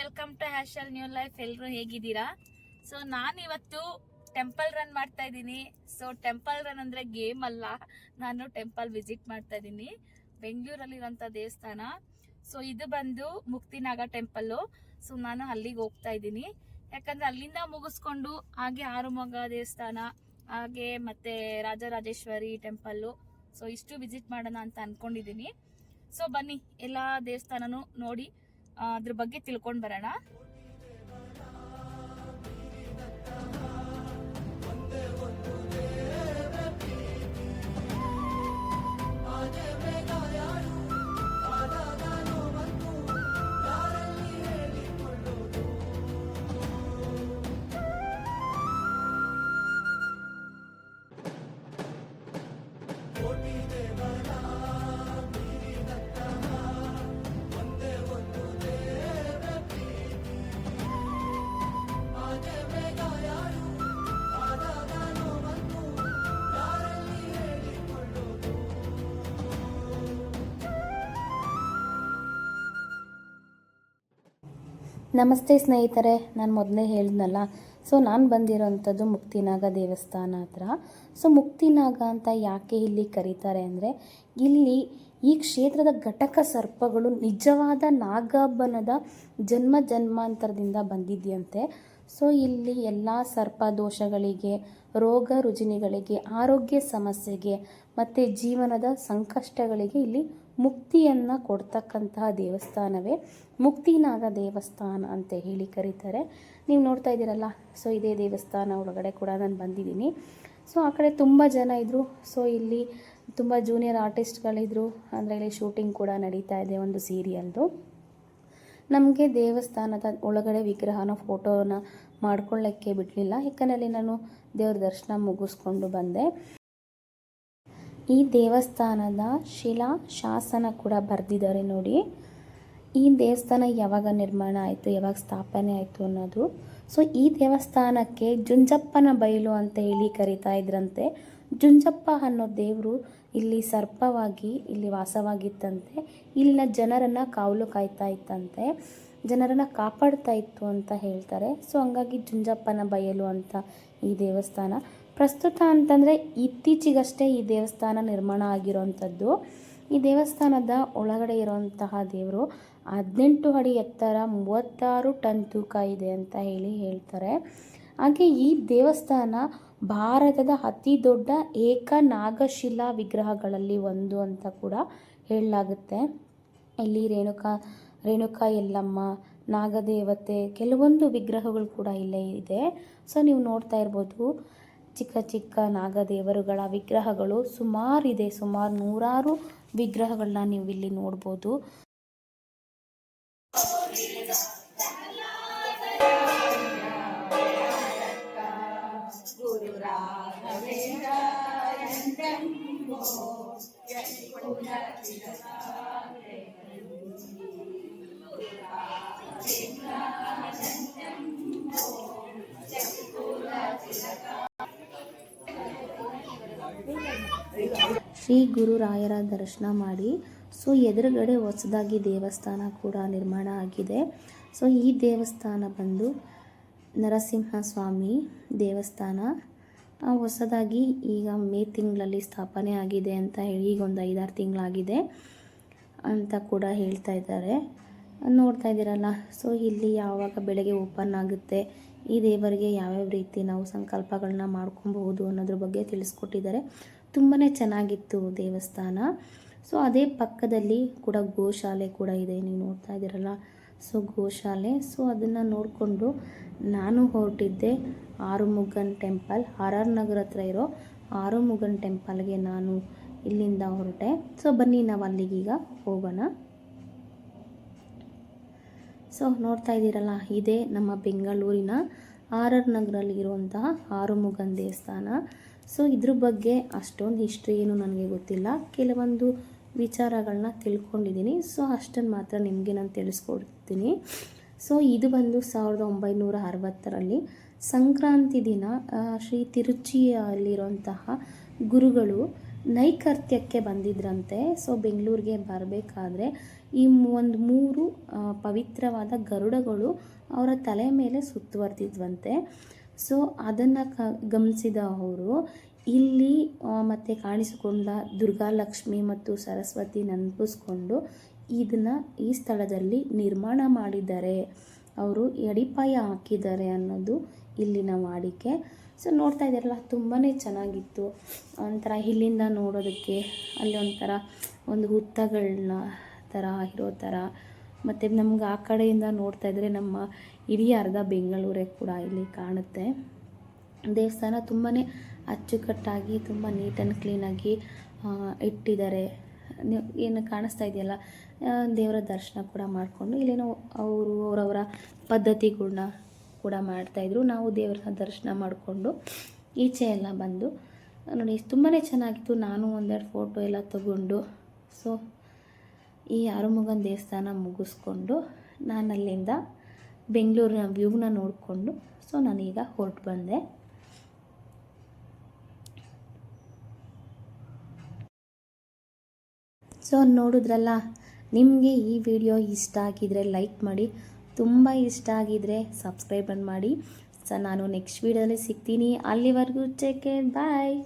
Welcome to ಹ್ಯಾಶಲ್ new life ಎಲ್ಲರೂ ಹೇಗಿದ್ದೀರಾ? So ನಾನು ಇವತ್ತು ಟೆಂಪಲ್ ರನ್ ಮಾಡ್ತಾ ಇದ್ದೀನಿ. ಸೊ ಟೆಂಪಲ್ ರನ್ ಅಂದರೆ ಗೇಮ್ ಅಲ್ಲ. ನಾನು ಟೆಂಪಲ್ ವಿಸಿಟ್ ಮಾಡ್ತಾ ಇದ್ದೀನಿ. ಬೆಂಗಳೂರಲ್ಲಿರೋಂಥ ದೇವಸ್ಥಾನ. ಸೊ ಇದು ಬಂದು ಮುಕ್ತಿನಾಗ ಟೆಂಪಲ್ಲು ಸೊ ನಾನು ಅಲ್ಲಿಗೆ ಹೋಗ್ತಾ ಇದ್ದೀನಿ. ಯಾಕಂದರೆ ಅಲ್ಲಿಂದ ಮುಗಿಸ್ಕೊಂಡು ಹಾಗೆ ಆರುಮೊಗ ದೇವಸ್ಥಾನ, ಹಾಗೆ ಮತ್ತೆ ರಾಜರಾಜೇಶ್ವರಿ ಟೆಂಪಲ್ಲು ಸೊ ಇಷ್ಟು ವಿಸಿಟ್ ಮಾಡೋಣ ಅಂತ ಅಂದ್ಕೊಂಡಿದ್ದೀನಿ ಸೊ ಬನ್ನಿ. ಎಲ್ಲ ದೇವಸ್ಥಾನನೂ ನೋಡಿ. ಅದ್ರ ಬಗ್ಗೆ ತಿಳ್ಕೊಂಡ್ ಬರೋಣ. ನಮಸ್ತೆ ಸ್ನೇಹಿತರೆ, ನಾನು ಮೊದಲೇ ಹೇಳಿದ್ನಲ್ಲ, ಸೊ ನಾನು ಬಂದಿರೋಂಥದ್ದು ಮುಕ್ತಿನಾಗ ದೇವಸ್ಥಾನ ಹತ್ರ. ಸೊ ಮುಕ್ತಿನಾಗ ಅಂತ ಯಾಕೆ ಇಲ್ಲಿ ಕರೀತಾರೆ ಅಂದರೆ, ಇಲ್ಲಿ ಈ ಕ್ಷೇತ್ರದ ಘಟಕ ಸರ್ಪಗಳು ನಿಜವಾದ ನಾಗಬ್ಬನದ ಜನ್ಮ ಜನ್ಮಾಂತರದಿಂದ ಬಂದಿದೆಯಂತೆ. ಸೊ ಇಲ್ಲಿ ಎಲ್ಲ ಸರ್ಪ ದೋಷಗಳಿಗೆ, ರೋಗ ರುಜಿನಿಗಳಿಗೆ, ಆರೋಗ್ಯ ಸಮಸ್ಯೆಗೆ ಮತ್ತು ಜೀವನದ ಸಂಕಷ್ಟಗಳಿಗೆ ಇಲ್ಲಿ ಮುಕ್ತಿಯನ್ನು ಕೊಡ್ತಕ್ಕಂತಹ ದೇವಸ್ಥಾನವೇ ಮುಕ್ತಿನಾಗ ದೇವಸ್ಥಾನ ಅಂತ ಹೇಳಿ ಕರೀತಾರೆ. ನೀವು ನೋಡ್ತಾ ಇದ್ದೀರಲ್ಲ, ಸೊ ಇದೇ ದೇವಸ್ಥಾನ ಒಳಗಡೆ ಕೂಡ ನಾನು ಬಂದಿದ್ದೀನಿ. ಸೊ ಆ ಕಡೆ ತುಂಬ ಜನ ಇದ್ದರು ಸೊ ಇಲ್ಲಿ ತುಂಬ ಜೂನಿಯರ್ ಆರ್ಟಿಸ್ಟ್ಗಳಿದ್ರು ಅಂದರೆ ಇಲ್ಲಿ ಶೂಟಿಂಗ್ ಕೂಡ ನಡೀತಾ ಇದೆ ಒಂದು ಸೀರಿಯಲ್ದು ನಮಗೆ ದೇವಸ್ಥಾನದ ಒಳಗಡೆ ವಿಗ್ರಹನ ಫೋಟೋನ ಮಾಡ್ಕೊಳ್ಳೋಕ್ಕೆ ಬಿಡಲಿಲ್ಲ. ಯಾಕಂದರೆ ನಾನು ದೇವ್ರ ದರ್ಶನ ಮುಗಿಸ್ಕೊಂಡು ಬಂದೆ. ಈ ದೇವಸ್ಥಾನದ ಶಿಲಾ ಶಾಸನ ಕೂಡ ಬರೆದಿದ್ದಾರೆ ನೋಡಿ. ಈ ದೇವಸ್ಥಾನ ಯಾವಾಗ ನಿರ್ಮಾಣ ಆಯಿತು, ಯಾವಾಗ ಸ್ಥಾಪನೆ ಆಯಿತು ಅನ್ನೋದು. ಸೊ ಈ ದೇವಸ್ಥಾನಕ್ಕೆ ಜುಂಜಪ್ಪನ ಬಯಲು ಅಂತ ಹೇಳಿ ಕರಿತಾ ಇದ್ರಂತೆ. ಜುಂಜಪ್ಪ ಅನ್ನೋ ದೇವರು ಇಲ್ಲಿ ಸರ್ಪವಾಗಿ, ಇಲ್ಲಿ ವಾಸವಾಗಿತ್ತಂತೆ. ಇಲ್ಲಿನ ಜನರನ್ನು ಕಾವಲು ಕಾಯ್ತಾ ಇತ್ತಂತೆ. ಜನರನ್ನು ಕಾಪಾಡ್ತಾ ಇತ್ತು ಅಂತ ಹೇಳ್ತಾರೆ. ಸೊ ಹಂಗಾಗಿ ಜುಂಜಪ್ಪನ ಬಯಲು ಅಂತ ಈ ದೇವಸ್ಥಾನ. ಪ್ರಸ್ತುತ ಅಂತಂದರೆ ಇತ್ತೀಚಿಗಷ್ಟೇ ಈ ದೇವಸ್ಥಾನ ನಿರ್ಮಾಣ ಆಗಿರೋವಂಥದ್ದು ಈ ದೇವಸ್ಥಾನದ ಒಳಗಡೆ ಇರುವಂತಹ ದೇವರು ಹದಿನೆಂಟು ಅಡಿ ಎತ್ತರ ಮೂವತ್ತಾರು ಟನ್ ತೂಕ ಇದೆ ಅಂತ ಹೇಳಿ ಹೇಳ್ತಾರೆ. ಹಾಗೆ ಈ ದೇವಸ್ಥಾನ ಭಾರತದ ಅತಿ ದೊಡ್ಡ ಏಕ ನಾಗಶಿಲಾ ವಿಗ್ರಹಗಳಲ್ಲಿ ಒಂದು ಅಂತ ಕೂಡ ಹೇಳಲಾಗುತ್ತೆ. ಇಲ್ಲಿ ರೇಣುಕಾ ರೇಣುಕಾ ಎಲ್ಲಮ್ಮ ನಾಗದೇವತೆ, ಕೆಲವೊಂದು ವಿಗ್ರಹಗಳು ಕೂಡ ಇಲ್ಲೇ ಇದೆ. ಸೊ ನೀವು ನೋಡ್ತಾ ಇರ್ಬೋದು. ಚಿಕ್ಕ ಚಿಕ್ಕ ನಾಗದೇವರುಗಳ ವಿಗ್ರಹಗಳು ಸುಮಾರಿದೆ ಸುಮಾರು ನೂರಾರು ವಿಗ್ರಹಗಳನ್ನ ನೀವು ಇಲ್ಲಿ ನೋಡ್ಬೋದು. ಶ್ರೀ ಗುರುರಾಯರ ದರ್ಶನ ಮಾಡಿ. ಸೊ, ಎದುರುಗಡೆ ಹೊಸದಾಗಿ ದೇವಸ್ಥಾನ ಕೂಡ ನಿರ್ಮಾಣ ಆಗಿದೆ. ಸೊ, ಈ ದೇವಸ್ಥಾನ ಬಂದು ನರಸಿಂಹಸ್ವಾಮಿ ದೇವಸ್ಥಾನ. ಹೊಸದಾಗಿ ಈಗ ಮೇ ತಿಂಗಳಲ್ಲಿ ಸ್ಥಾಪನೆ ಆಗಿದೆ ಅಂತ ಹೇಳಿ ಈಗ ಒಂದು ಐದಾರು ತಿಂಗಳಾಗಿದೆ ಅಂತ ಕೂಡ ಹೇಳ್ತಾ ಇದ್ದಾರೆ. ನೋಡ್ತಾ ಇದ್ದೀರಲ್ಲ, ಸೊ, ಇಲ್ಲಿ ಯಾವಾಗ ಬೆಳಗ್ಗೆ ಓಪನ್ ಆಗುತ್ತೆ ಈ ದೇವರಿಗೆ ಯಾವ್ಯಾವ ರೀತಿ ನಾವು ಸಂಕಲ್ಪಗಳನ್ನ ಮಾಡ್ಕೊಬಹುದು ಅನ್ನೋದ್ರ ಬಗ್ಗೆ ತಿಳಿಸ್ಕೊಟ್ಟಿದ್ದಾರೆ. ತುಂಬಾ ಚೆನ್ನಾಗಿತ್ತು ದೇವಸ್ಥಾನ. ಸೊ ಅದೇ ಪಕ್ಕದಲ್ಲಿ ಕೂಡ ಗೋಶಾಲೆ ಕೂಡ ಇದೆ. ನೀವು ನೋಡ್ತಾ ಇದ್ದೀರಲ್ಲ? ಸೊ ಗೋಶಾಲೆ. ಸೊ ಅದನ್ನು ನೋಡಿಕೊಂಡು ನಾನು ಹೊರಟಿದ್ದೆ Arumugan temple. R R Nagar ಹತ್ರ ಇರೋ ಆರುಮುಗನ್ ಟೆಂಪಲ್ಗೆ ನಾನು ಇಲ್ಲಿಂದ ಹೊರಟೆ. ಸೊ ಬನ್ನಿ ನಾವು ಅಲ್ಲಿಗೀಗ ಹೋಗೋಣ. ಸೊ, ನೋಡ್ತಾ ಇದ್ದೀರಲ್ಲ, ಇದೇ ನಮ್ಮ ಬೆಂಗಳೂರಿನ ಆರ್ ಆರ್ ನಗರಲ್ಲಿ ಇರುವಂತಹ ಆರುಮುಗನ್ ದೇವಸ್ಥಾನ. ಸೊ, ಇದ್ರ ಬಗ್ಗೆ ಅಷ್ಟೊಂದು ಹಿಸ್ಟ್ರಿ ಏನು ನನಗೆ ಗೊತ್ತಿಲ್ಲ. ಕೆಲವೊಂದು ವಿಚಾರಗಳನ್ನ ತಿಳ್ಕೊಂಡಿದ್ದೀನಿ. ಸೊ ಅಷ್ಟನ್ನು ಮಾತ್ರ ನಿಮಗೆ ನಾನು ತಿಳಿಸ್ಕೊಡ್ತೀನಿ. ಸೊ, ಇದು ಬಂದು ಸಾವಿರದ ಒಂಬೈನೂರ ಅರವತ್ತರಲ್ಲಿ ಸಂಕ್ರಾಂತಿ ದಿನ ಶ್ರೀ ತಿರುಚಿಯಲ್ಲಿರುವಂತಹ ಗುರುಗಳು ನೈಕರ್ತ್ಯಕ್ಕೆ ಬಂದಿದ್ರಂತೆ. ಸೊ, ಬೆಂಗಳೂರಿಗೆ ಬರಬೇಕಾದ್ರೆ ಈ ಒಂದು ಮೂರು ಪವಿತ್ರವಾದ ಗರುಡಗಳು ಅವರ ತಲೆ ಮೇಲೆ ಸುತ್ತುವರೆದಿದ್ವಂತೆ. ಸೊ, ಅದನ್ನು ಕ, ಗಮನಿಸಿದ ಅವರು, ಇಲ್ಲಿ ಮತ್ತೆ ಕಾಣಿಸಿಕೊಂಡ ದುರ್ಗಾಲಕ್ಷ್ಮಿ ಮತ್ತು ಸರಸ್ವತಿ ನೆನಪಿಸ್ಕೊಂಡು ಇದನ್ನು ಈ ಸ್ಥಳದಲ್ಲಿ ನಿರ್ಮಾಣ ಮಾಡಿದ್ದಾರೆ ಅವರು ಎಡಿಪಾಯ ಹಾಕಿದ್ದಾರೆ ಅನ್ನೋದು ಇಲ್ಲಿನ ವಾಡಿಕೆ. ಸೊ ನೋಡ್ತಾ ಇದ್ದೀರಲ್ಲ ತುಂಬಾ ಚೆನ್ನಾಗಿತ್ತು. ಒಂಥರ ಇಲ್ಲಿಂದ ನೋಡೋದಕ್ಕೆ ಅಲ್ಲಿ ಒಂಥರ ಒಂದು ಹುತ್ತಗಳನ್ನ ಥರ ಇರೋ ಥರ. ಮತ್ತು ನಮ್ಗೆ ಆ ಕಡೆಯಿಂದ ನೋಡ್ತಾ ಇದ್ದರೆ ನಮ್ಮ ಇಡೀ ಅರ್ಧ ಬೆಂಗಳೂರೇ ಕೂಡ ಇಲ್ಲಿ ಕಾಣುತ್ತೆ. ದೇವಸ್ಥಾನ ತುಂಬಾ ಅಚ್ಚುಕಟ್ಟಾಗಿ, ತುಂಬ ನೀಟ್ ಆ್ಯಂಡ್ ಕ್ಲೀನಾಗಿ ಇಟ್ಟಿದ್ದಾರೆ. ಏನು ಕಾಣಿಸ್ತಾ ಇದೆಯಲ್ಲ ದೇವರ ದರ್ಶನ ಕೂಡ ಮಾಡಿಕೊಂಡು ಇಲ್ಲೇನೋ ಅವರು ಅವರವರ ಪದ್ಧತಿಗಳ್ನ ಕೂಡ ಮಾಡ್ತಾಯಿದ್ರು ನಾವು ದೇವರ ದರ್ಶನ ಮಾಡಿಕೊಂಡು ಈಚೆ ಎಲ್ಲ ಬಂದು, ನೋಡಿ ತುಂಬಾ ಚೆನ್ನಾಗಿತ್ತು. ನಾನು ಒಂದೆರಡು ಫೋಟೋ ಎಲ್ಲ ತಗೊಂಡು ಸೊ ಈ ಆರುಮುಗನ್ ದೇವಸ್ಥಾನ ಮುಗಿಸ್ಕೊಂಡು ನಾನು ಅಲ್ಲಿಂದ ಬೆಂಗಳೂರಿನ ವ್ಯೂನ ನೋಡಿಕೊಂಡು ಸೊ ನಾನೀಗ ಹೊರಟು ಬಂದೆ. ಸೊ ನೋಡಿದ್ರಲ್ಲ, ನಿಮಗೆ ಈ ವಿಡಿಯೋ ಇಷ್ಟ ಆಗಿದ್ರೆ ಲೈಕ್ ಮಾಡಿ ತುಂಬ ಇಷ್ಟ ಆಗಿದ್ರೆ ಸಬ್ಸ್ಕ್ರೈಬ್ ಮಾಡಿ. ಸೊ ನಾನು ನೆಕ್ಸ್ಟ್ ವೀಡಿಯೋದಲ್ಲಿ ಸಿಗ್ತೀನಿ. ಅಲ್ಲಿವರೆಗೂ ಚೆಕ್ ಬಾಯ್